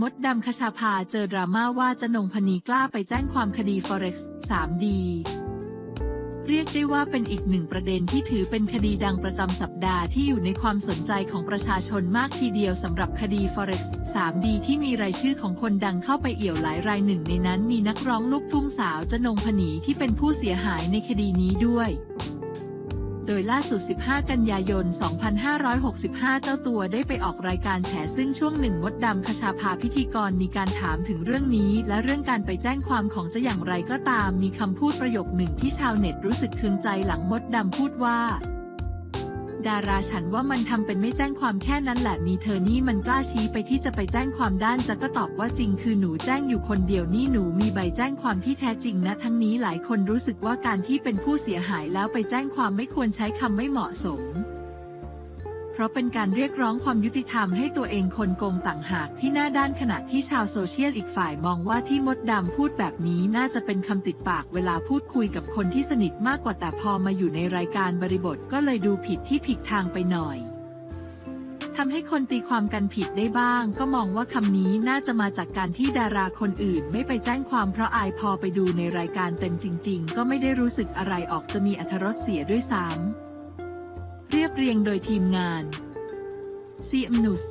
มดดำคชาพาเจอดราม่าว่าจะนงพนีกล้าไปแจ้งความคดี Forex 3D เรียกได้ว่าเป็นอีกหนึ่งประเด็นที่ถือเป็นคดีดังประจำสัปดาห์ที่อยู่ในความสนใจของประชาชนมากทีเดียวสำหรับคดี Forex 3D ที่มีรายชื่อของคนดังเข้าไปเอี่ยวหลายรายหนึ่งในนั้นมีนักร้องลูกทุ่งสาวจนงพนีที่เป็นผู้เสียหายในคดีนี้ด้วย ดยล่าสุด 15 กันยายน 2565 เจ้าตัวได้ไปออกรายการแฉซึ่งช่วงหนึ่งมดดำคชาพาพิธีกรมีการถามถึงเรื่องนี้ และเรื่องการไปแจ้งความของจะอย่างไรก็ตาม มีคำพูดประโยคหนึ่งที่ชาวเน็ตรู้สึกเคืองใจหลังมดดำพูดว่า ดาราฉันว่ามันทำเป็นไม่แจ้งความแค่นั้นแหละนีเธอนี่มันกล้าชี้ไปที่จะไปแจ้งความด้านจะก็ตอบว่าจริงคือหนูแจ้งอยู่คนเดียวนี่หนูมีใบแจ้งความที่แท้จริงนะ ทั้งนี้หลายคนรู้สึกว่าการที่เป็นผู้เสียหายแล้วไปแจ้งความไม่ควรใช้คำไม่เหมาะสม ราะเป็นการเรียกร้องความยุติธรรมให้ตัวเองคนโกงต่างหากที่หน้าด้านขณะที่ชาวโซเชียลอีกฝ่ายมองว่าที่มดดำพูดแบบนี้น่าจะเป็นคำติดปากเวลาพูดคุยกับคนที่สนิทมากกว่าแต่พอมาอยู่ในรายการบริบทก็เลยดูผิดที่ผิดทางไปหน่อยทำให้คนตีความกันผิดได้บ้าง ก็มองว่าคำนี้น่าจะมาจากการที่ดาราคนอื่น ไม่ไปแจ้งความเพราะอายพอไปดูในรายการเต็มจริง ๆ ก็ไม่ได้รู้สึกอะไรออกจะมีอรรถรสเสียด้วยซ้ำ เรียบเรียงโดยทีมงาน CM News